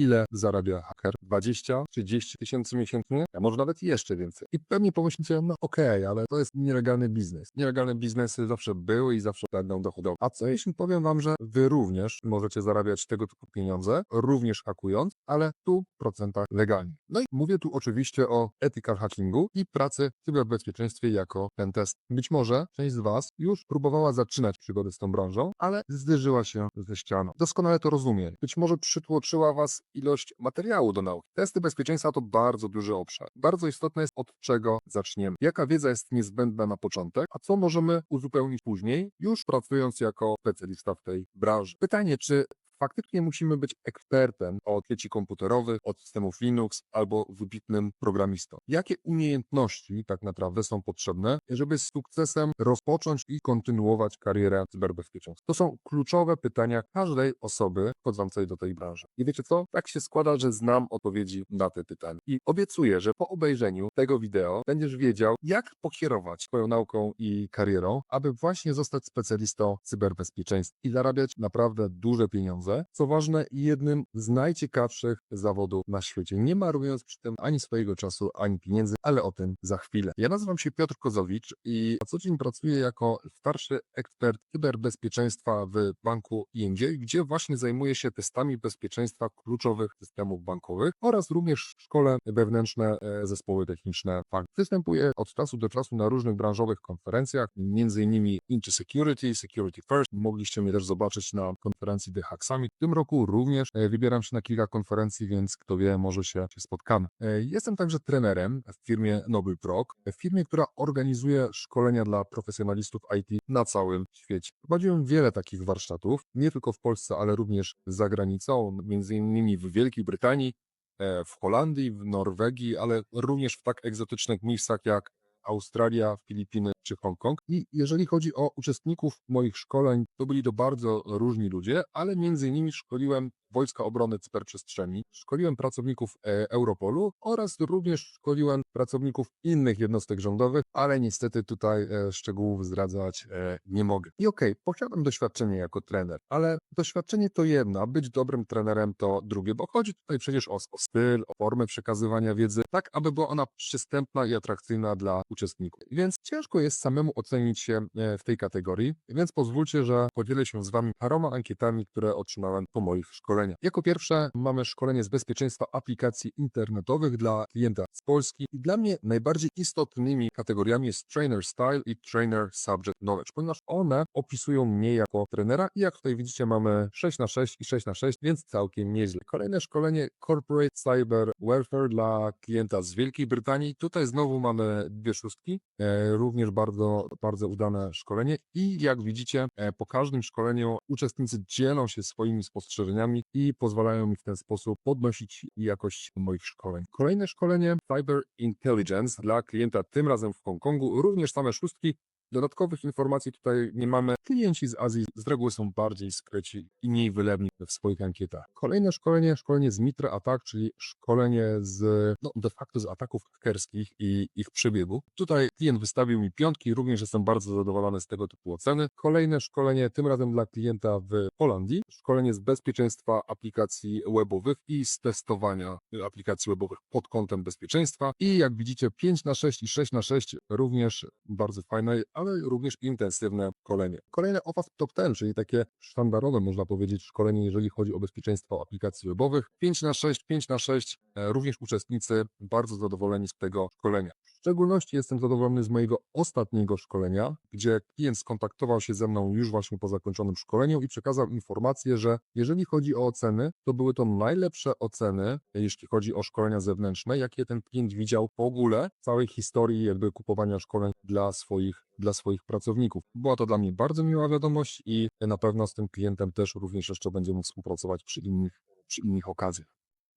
ile zarabia haker? 20, 30 tysięcy miesięcznie? A może nawet jeszcze więcej. I pewnie pomyślicie, no okej, ale to jest nielegalny biznes. Nielegalne biznesy zawsze były i zawsze będą dochodowe. A co jeśli powiem wam, że wy również możecie zarabiać tego typu pieniądze, również hakując, ale tu w procentach legalnie. No i mówię tu oczywiście o ethical hackingu i pracy w cyberbezpieczeństwie jako pentest. Być może część z was już próbowała zaczynać przygodę z tą branżą, ale zderzyła się ze ścianą. Doskonale to rozumiem. Być może przytłoczyła was ilość materiału do nauki. Testy bezpieczeństwa to bardzo duży obszar. Bardzo istotne jest od czego zaczniemy. Jaka wiedza jest niezbędna na początek, a co możemy uzupełnić później, już pracując jako specjalista w tej branży. Pytanie, czy faktycznie musimy być ekspertem od sieci komputerowych, od systemów Linux albo wybitnym programistą. Jakie umiejętności tak naprawdę są potrzebne, żeby z sukcesem rozpocząć i kontynuować karierę cyberbezpieczeństwa? To są kluczowe pytania każdej osoby wchodzącej do tej branży. I wiecie co? Tak się składa, że znam odpowiedzi na te pytania. I obiecuję, że po obejrzeniu tego wideo będziesz wiedział, jak pokierować swoją nauką i karierą, aby właśnie zostać specjalistą cyberbezpieczeństwa i zarabiać naprawdę duże pieniądze. Co ważne, jednym z najciekawszych zawodów na świecie, nie marnując przy tym ani swojego czasu, ani pieniędzy, ale o tym za chwilę. Ja nazywam się Piotr Kozowicz i na co dzień pracuję jako starszy ekspert cyberbezpieczeństwa w banku ING, gdzie właśnie zajmuję się testami bezpieczeństwa kluczowych systemów bankowych oraz również szkole wewnętrzne e, zespoły techniczne banku. Występuję od czasu do czasu na różnych branżowych konferencjach, między innymi Into Security, Security First. Mogliście mnie też zobaczyć na konferencji The Hack. W tym roku również e, wybieram się na kilka konferencji, więc kto wie, może się, się spotkamy. E, Jestem także trenerem w firmie Noble Proc, w firmie, która organizuje szkolenia dla profesjonalistów IT na całym świecie. Prowadziłem wiele takich warsztatów, nie tylko w Polsce, ale również za granicą, między innymi w Wielkiej Brytanii, e, w Holandii, w Norwegii, ale również w tak egzotycznych miejscach jak Australia, Filipiny czy Hongkong. I jeżeli chodzi o uczestników moich szkoleń, to byli to bardzo różni ludzie, ale między innymi szkoliłem Wojska Obrony Cyberprzestrzeni, szkoliłem pracowników e, Europolu oraz również szkoliłem pracowników innych jednostek rządowych, ale niestety tutaj e, szczegółów zdradzać e, nie mogę. I okej, posiadam doświadczenie jako trener, ale doświadczenie to jedno, a być dobrym trenerem to drugie, bo chodzi tutaj przecież o, o styl, o formę przekazywania wiedzy, tak aby była ona przystępna i atrakcyjna dla uczestników. Więc ciężko jest samemu ocenić się w tej kategorii, więc pozwólcie, że podzielę się z Wami paroma ankietami, które otrzymałem po moich szkoleniach. Jako pierwsze mamy szkolenie z bezpieczeństwa aplikacji internetowych dla klienta z Polski i dla mnie najbardziej istotnymi kategoriami jest trainer style i trainer subject knowledge, ponieważ one opisują mnie jako trenera i jak tutaj widzicie mamy 6 na 6 i 6 na 6, więc całkiem nieźle. Kolejne szkolenie Corporate Cyber Warfare dla klienta z Wielkiej Brytanii. Tutaj znowu mamy dwie szóstki, e, również bardzo, bardzo udane szkolenie i jak widzicie e, po każdym szkoleniu uczestnicy dzielą się swoimi spostrzeżeniami i pozwalają mi w ten sposób podnosić jakość moich szkoleń. Kolejne szkolenie Cyber Intelligence dla klienta tym razem w Hongkongu, również same szóstki, Dodatkowych informacji tutaj nie mamy. Klienci z Azji z reguły są bardziej skryci i mniej wylewni w swoich ankietach. Kolejne szkolenie, szkolenie z Mitra Attack, czyli szkolenie z, no de facto z ataków hakerskich i ich przebiegu. Tutaj klient wystawił mi piątki, również jestem bardzo zadowolony z tego typu oceny. Kolejne szkolenie, tym razem dla klienta w Holandii. Szkolenie z bezpieczeństwa aplikacji webowych i z testowania aplikacji webowych pod kątem bezpieczeństwa. I jak widzicie 5 na 6 i 6 na 6 również bardzo fajne, ale również intensywne szkolenie. Kolejne OFAS Top 10, czyli takie sztandarowe, można powiedzieć, szkolenie, jeżeli chodzi o bezpieczeństwo aplikacji webowych. 5 na 6, 5 na 6, e, również uczestnicy bardzo zadowoleni z tego szkolenia. W szczególności jestem zadowolony z mojego ostatniego szkolenia, gdzie klient skontaktował się ze mną już właśnie po zakończonym szkoleniu i przekazał informację, że jeżeli chodzi o oceny, to były to najlepsze oceny, jeśli chodzi o szkolenia zewnętrzne, jakie ten klient widział w ogóle w całej historii jakby kupowania szkoleń dla swoich dla swoich pracowników. Była to dla mnie bardzo miła wiadomość i na pewno z tym klientem też również jeszcze będziemy współpracować przy innych, przy innych okazjach.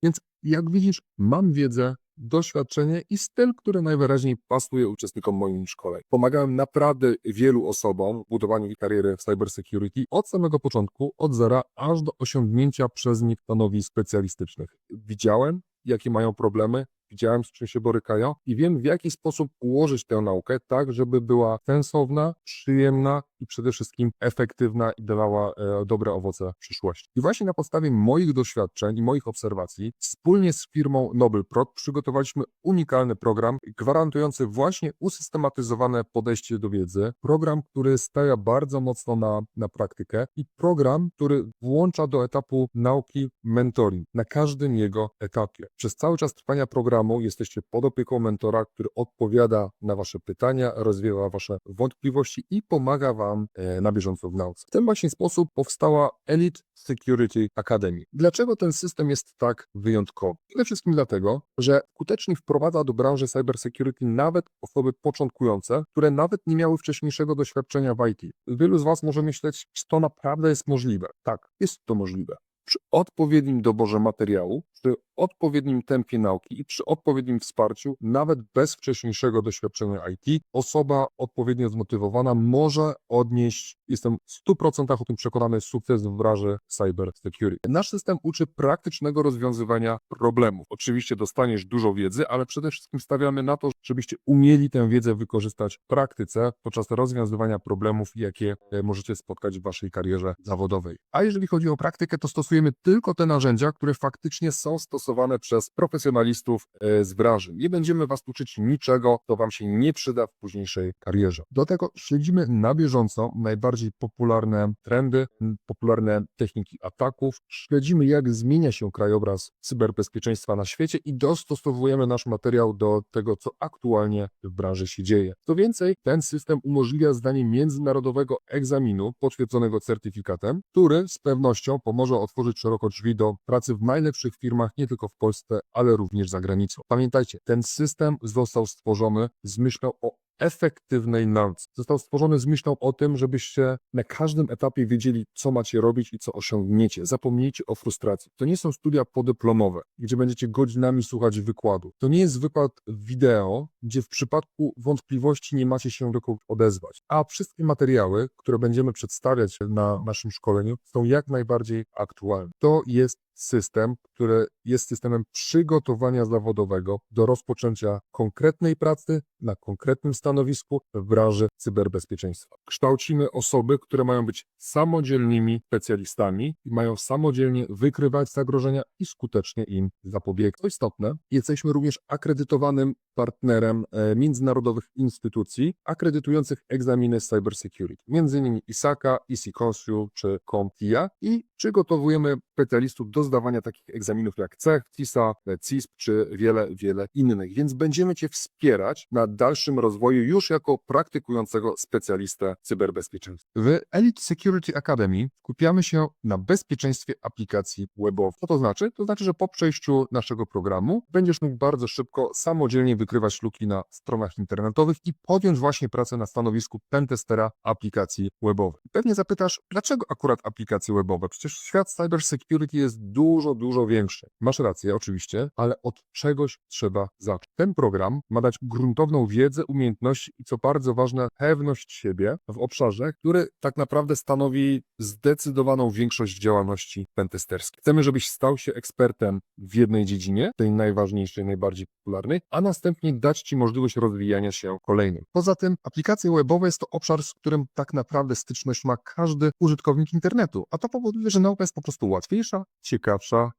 Więc jak widzisz, mam wiedzę, doświadczenie i styl, który najwyraźniej pasuje uczestnikom moich szkoleń. Pomagałem naprawdę wielu osobom w budowaniu ich kariery w cybersecurity od samego początku, od zera, aż do osiągnięcia przez nich stanowisk specjalistycznych. Widziałem, jakie mają problemy, widziałem, z czym się borykają i wiem, w jaki sposób ułożyć tę naukę tak, żeby była sensowna, przyjemna i przede wszystkim efektywna i dawała e, dobre owoce w przyszłości. I właśnie na podstawie moich doświadczeń i moich obserwacji wspólnie z firmą NobleProd przygotowaliśmy unikalny program gwarantujący właśnie usystematyzowane podejście do wiedzy, program, który stawia bardzo mocno na, na praktykę i program, który włącza do etapu nauki mentoring na każdym jego etapie. Przez cały czas trwania programu jesteście pod opieką mentora, który odpowiada na Wasze pytania, rozwiewa Wasze wątpliwości i pomaga Wam e, na bieżąco w nauce. W ten właśnie sposób powstała Elite Security Academy. Dlaczego ten system jest tak wyjątkowy? Przede wszystkim dlatego, że skutecznie wprowadza do branży cybersecurity nawet osoby początkujące, które nawet nie miały wcześniejszego doświadczenia w IT. Wielu z Was może myśleć, czy to naprawdę jest możliwe. Tak, jest to możliwe. Przy odpowiednim doborze materiału, przy odpowiednim tempie nauki i przy odpowiednim wsparciu, nawet bez wcześniejszego doświadczenia IT, osoba odpowiednio zmotywowana może odnieść, jestem w 100% o tym przekonany, sukces w branży cyber security. Nasz system uczy praktycznego rozwiązywania problemów. Oczywiście dostaniesz dużo wiedzy, ale przede wszystkim stawiamy na to, żebyście umieli tę wiedzę wykorzystać w praktyce podczas rozwiązywania problemów, jakie e, możecie spotkać w waszej karierze zawodowej. A jeżeli chodzi o praktykę, to stosujemy tylko te narzędzia, które faktycznie są stosowane przez profesjonalistów e, z branży. Nie będziemy was uczyć niczego, co wam się nie przyda w późniejszej karierze. Do tego śledzimy na bieżąco najbardziej popularne trendy, popularne techniki ataków. Śledzimy, jak zmienia się krajobraz cyberbezpieczeństwa na świecie i dostosowujemy nasz materiał do tego, co aktualnie w branży się dzieje. Co więcej, ten system umożliwia zdanie międzynarodowego egzaminu potwierdzonego certyfikatem, który z pewnością pomoże otworzyć szeroko drzwi do pracy w najlepszych firmach nie tylko w Polsce, ale również za granicą. Pamiętajcie, ten system został stworzony z myślą o efektywnej nauce. Został stworzony z myślą o tym, żebyście na każdym etapie wiedzieli, co macie robić i co osiągniecie. Zapomnijcie o frustracji. To nie są studia podyplomowe, gdzie będziecie godzinami słuchać wykładu. To nie jest wykład wideo, gdzie w przypadku wątpliwości nie macie się do kogo odezwać. A wszystkie materiały, które będziemy przedstawiać na naszym szkoleniu, są jak najbardziej aktualne. To jest system, który jest systemem przygotowania zawodowego do rozpoczęcia konkretnej pracy na konkretnym stanowisku w branży cyberbezpieczeństwa. Kształcimy osoby, które mają być samodzielnymi specjalistami i mają samodzielnie wykrywać zagrożenia i skutecznie im zapobiegać. Co istotne, jesteśmy również akredytowanym partnerem e, międzynarodowych instytucji akredytujących egzaminy cybersecurity, m.in. ISACA, Consul czy CompTIA i przygotowujemy specjalistów do zdawania takich egzaminów jak CECH, CISA, CISP czy wiele, wiele innych. Więc będziemy Cię wspierać na dalszym rozwoju już jako praktykującego specjalistę cyberbezpieczeństwa. W Elite Security Academy skupiamy się na bezpieczeństwie aplikacji webowych. Co to znaczy? To znaczy, że po przejściu naszego programu będziesz mógł bardzo szybko samodzielnie wykrywać luki na stronach internetowych i podjąć właśnie pracę na stanowisku pentestera aplikacji webowych. Pewnie zapytasz, dlaczego akurat aplikacje webowe? Przecież świat cybersecurity jest dużo, dużo większy. Masz rację, oczywiście, ale od czegoś trzeba zacząć. Ten program ma dać gruntowną wiedzę, umiejętności i co bardzo ważne, pewność siebie w obszarze, który tak naprawdę stanowi zdecydowaną większość działalności pentesterskiej. Chcemy, żebyś stał się ekspertem w jednej dziedzinie, tej najważniejszej, najbardziej popularnej, a następnie dać Ci możliwość rozwijania się kolejnym. Poza tym aplikacje webowe jest to obszar, z którym tak naprawdę styczność ma każdy użytkownik internetu, a to powoduje, że nauka jest po prostu łatwiejsza, ciekawsza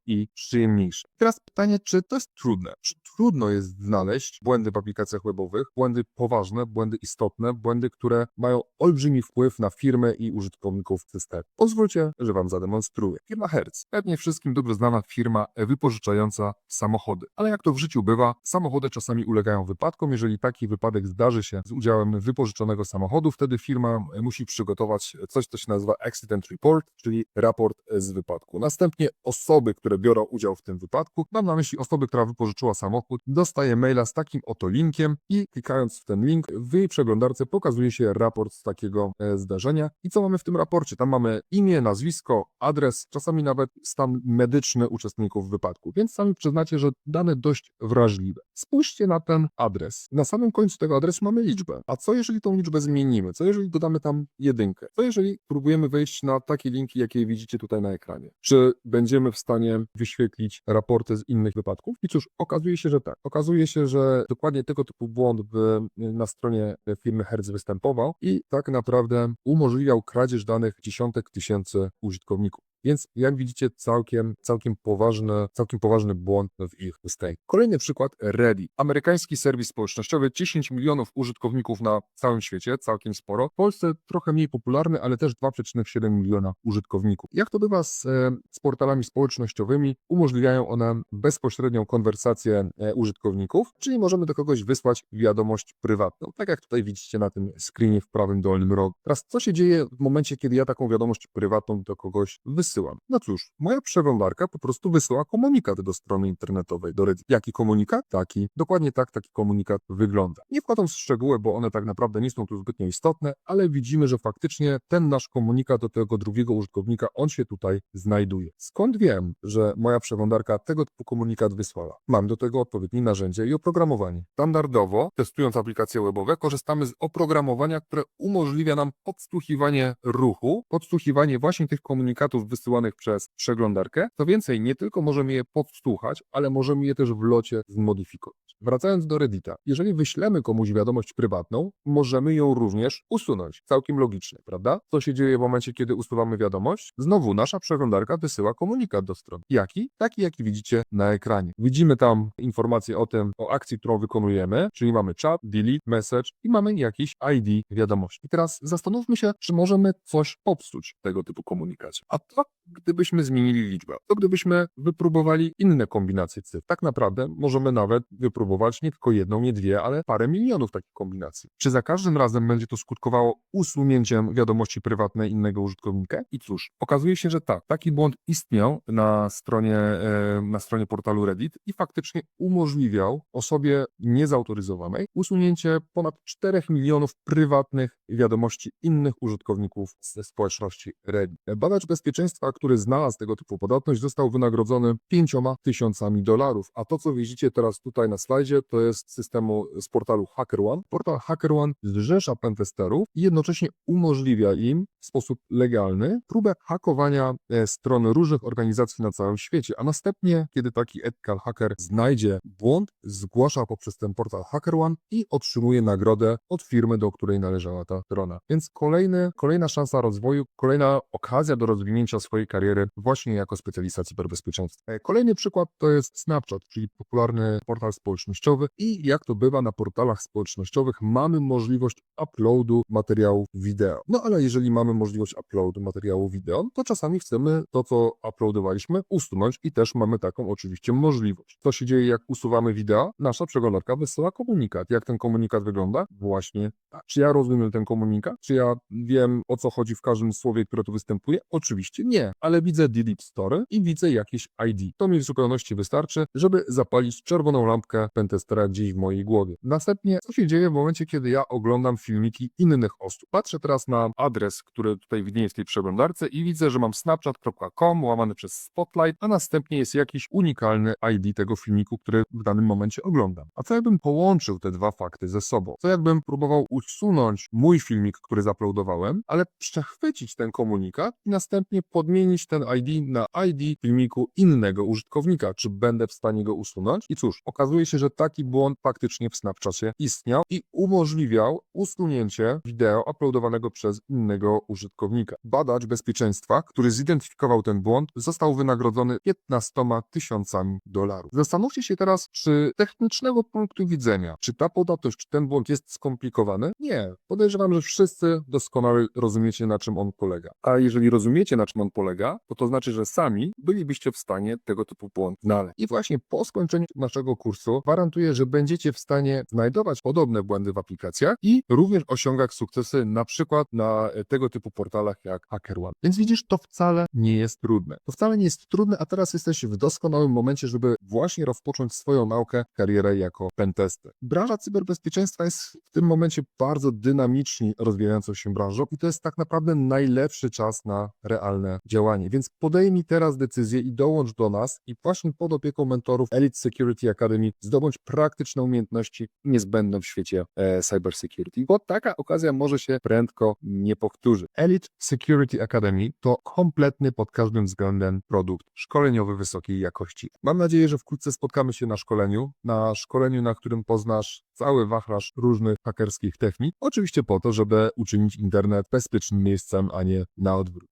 i przyjemniejsza. Teraz pytanie, czy to jest trudne? Czy trudno jest znaleźć błędy w aplikacjach webowych, błędy poważne, błędy istotne, błędy, które mają olbrzymi wpływ na firmę i użytkowników systemu? Pozwólcie, że Wam zademonstruję. Firma Hertz, pewnie wszystkim dobrze znana firma wypożyczająca samochody. Ale jak to w życiu bywa, samochody czasami ulegają wypadkom. Jeżeli taki wypadek zdarzy się z udziałem wypożyczonego samochodu, wtedy firma musi przygotować coś, co się nazywa Accident Report, czyli raport z wypadku. Następnie osoby, które biorą udział w tym wypadku, mam na myśli osoby, która wypożyczyła samochód, dostaje maila z takim oto linkiem i klikając w ten link w jej przeglądarce pokazuje się raport z takiego e, zdarzenia. I co mamy w tym raporcie? Tam mamy imię, nazwisko, adres, czasami nawet stan medyczny uczestników wypadku, więc sami przyznacie, że dane dość wrażliwe. Spójrzcie na ten adres. Na samym końcu tego adresu mamy liczbę. A co jeżeli tą liczbę zmienimy? Co jeżeli dodamy tam jedynkę? Co jeżeli próbujemy wejść na takie linki, jakie widzicie tutaj na ekranie? Czy będziemy będziemy w stanie wyświetlić raporty z innych wypadków? I cóż, okazuje się, że tak. Okazuje się, że dokładnie tego typu błąd w, na stronie firmy Hertz występował i tak naprawdę umożliwiał kradzież danych dziesiątek tysięcy użytkowników. Więc jak widzicie, całkiem, całkiem, poważny, całkiem poważny błąd w ich systemie. Kolejny przykład Reddit. Amerykański serwis społecznościowy, 10 milionów użytkowników na całym świecie, całkiem sporo. W Polsce trochę mniej popularny, ale też 2,7 miliona użytkowników. Jak to bywa z, e, z portalami społecznościowymi, umożliwiają one bezpośrednią konwersację e, użytkowników, czyli możemy do kogoś wysłać wiadomość prywatną, tak jak tutaj widzicie na tym screenie w prawym dolnym rogu. Teraz co się dzieje w momencie, kiedy ja taką wiadomość prywatną do kogoś wysyłam? No cóż, moja przeglądarka po prostu wysyła komunikat do strony internetowej, do Reddit. Jaki komunikat? Taki. Dokładnie tak taki komunikat wygląda. Nie wkładam w szczegóły, bo one tak naprawdę nie są tu zbytnio istotne, ale widzimy, że faktycznie ten nasz komunikat do tego drugiego użytkownika, on się tutaj znajduje. Skąd wiem, że moja przeglądarka tego typu komunikat wysłała? Mam do tego odpowiednie narzędzie i oprogramowanie. Standardowo, testując aplikacje webowe, korzystamy z oprogramowania, które umożliwia nam podsłuchiwanie ruchu, podsłuchiwanie właśnie tych komunikatów wysyłanych przez przeglądarkę. Co więcej, nie tylko możemy je podsłuchać, ale możemy je też w locie zmodyfikować. Wracając do Reddita, jeżeli wyślemy komuś wiadomość prywatną, możemy ją również usunąć. Całkiem logicznie, prawda? Co się dzieje w momencie, kiedy usuwamy wiadomość? Znowu nasza przeglądarka wysyła komunikat do strony. Jaki? Taki, jaki widzicie na ekranie. Widzimy tam informacje o tym, o akcji, którą wykonujemy, czyli mamy chat, delete, message i mamy jakiś ID wiadomości. I teraz zastanówmy się, czy możemy coś popsuć w tego typu komunikacie. A to, gdybyśmy zmienili liczbę, to gdybyśmy wypróbowali inne kombinacje cyfr. Tak naprawdę możemy nawet wypróbować nie tylko jedną, nie dwie, ale parę milionów takich kombinacji. Czy za każdym razem będzie to skutkowało usunięciem wiadomości prywatnej innego użytkownika? I cóż, okazuje się, że tak, taki błąd istniał na stronie, e, na stronie portalu Reddit i faktycznie umożliwiał osobie niezautoryzowanej usunięcie ponad 4 milionów prywatnych wiadomości innych użytkowników ze społeczności Reddit. Badacz bezpieczeństwa, który znalazł tego typu podatność, został wynagrodzony 5 tysiącami dolarów, a to, co widzicie teraz tutaj na slajdzie, to jest systemu z portalu HackerOne. Portal HackerOne zrzesza pentesterów i jednocześnie umożliwia im w sposób legalny próbę hakowania e, stron różnych organizacji na całym świecie, a następnie, kiedy taki ethical hacker znajdzie błąd, zgłasza poprzez ten portal HackerOne i otrzymuje nagrodę od firmy, do której należała ta strona. Więc kolejny, kolejna szansa rozwoju, kolejna okazja do rozwinięcia swojej kariery właśnie jako specjalista cyberbezpieczeństwa. E, Kolejny przykład to jest Snapchat, czyli popularny portal społecznościowy i jak to bywa na portalach społecznościowych mamy możliwość uploadu materiałów wideo. No ale jeżeli mamy możliwość uploadu materiału wideo, to czasami chcemy to, co uploadowaliśmy, usunąć i też mamy taką oczywiście możliwość. Co się dzieje, jak usuwamy wideo? Nasza przeglądarka wysyła komunikat. Jak ten komunikat wygląda? Właśnie tak. Czy ja rozumiem ten komunikat? Czy ja wiem, o co chodzi w każdym słowie, które tu występuje? Oczywiście nie, ale widzę delete story i widzę jakieś ID. To mi w zupełności wystarczy, żeby zapalić czerwoną lampkę pentestera gdzieś w mojej głowie. Następnie, co się dzieje w momencie, kiedy ja oglądam filmiki innych osób? Patrzę teraz na adres, który tutaj widnieje w tej przeglądarce i widzę, że mam snapchat.com łamany przez Spotlight, a następnie jest jakiś unikalny ID tego filmiku, który w danym momencie oglądam. A co jakbym połączył te dwa fakty ze sobą? Co jakbym próbował usunąć mój filmik, który zauploadowałem, ale przechwycić ten komunikat i następnie podmienić ten ID na ID filmiku innego użytkownika? Czy będę w stanie go usunąć? I cóż, okazuje się, że taki błąd faktycznie w Snapchacie istniał i umożliwiał usunięcie wideo uploadowanego przez innego użytkownika. Badacz bezpieczeństwa, który zidentyfikował ten błąd, został wynagrodzony 15 tysiącami dolarów. Zastanówcie się teraz, czy technicznego punktu widzenia, czy ta podatność, czy ten błąd jest skomplikowany? Nie. Podejrzewam, że wszyscy doskonale rozumiecie, na czym on polega. A jeżeli rozumiecie, na czym on polega, to to znaczy, że sami bylibyście w stanie tego typu błąd znaleźć. I właśnie po skończeniu naszego kursu gwarantuję, że będziecie w stanie znajdować podobne błędy w aplikacjach i również osiągać sukcesy na przykład na e, tego typu portalach jak HackerOne. Więc widzisz, to wcale nie jest trudne. To wcale nie jest trudne, a teraz jesteś w doskonałym momencie, żeby właśnie rozpocząć swoją naukę, karierę jako pentester. Branża cyberbezpieczeństwa jest w tym momencie bardzo dynamicznie rozwijającą się branżą i to jest tak naprawdę najlepszy czas na realne działanie. Więc podejmij teraz decyzję i dołącz do nas i właśnie pod opieką mentorów Elite Security Academy zdobądź praktyczne umiejętności niezbędne w świecie e, cyber security, bo taka okazja może się prędko nie powtórzy. Elite Security Academy to kompletny pod każdym względem produkt szkoleniowy wysokiej jakości. Mam nadzieję, że wkrótce spotkamy się na szkoleniu, na szkoleniu, na którym poznasz cały wachlarz różnych hakerskich technik. Oczywiście po to, żeby uczynić internet bezpiecznym miejscem, a nie na odwrót.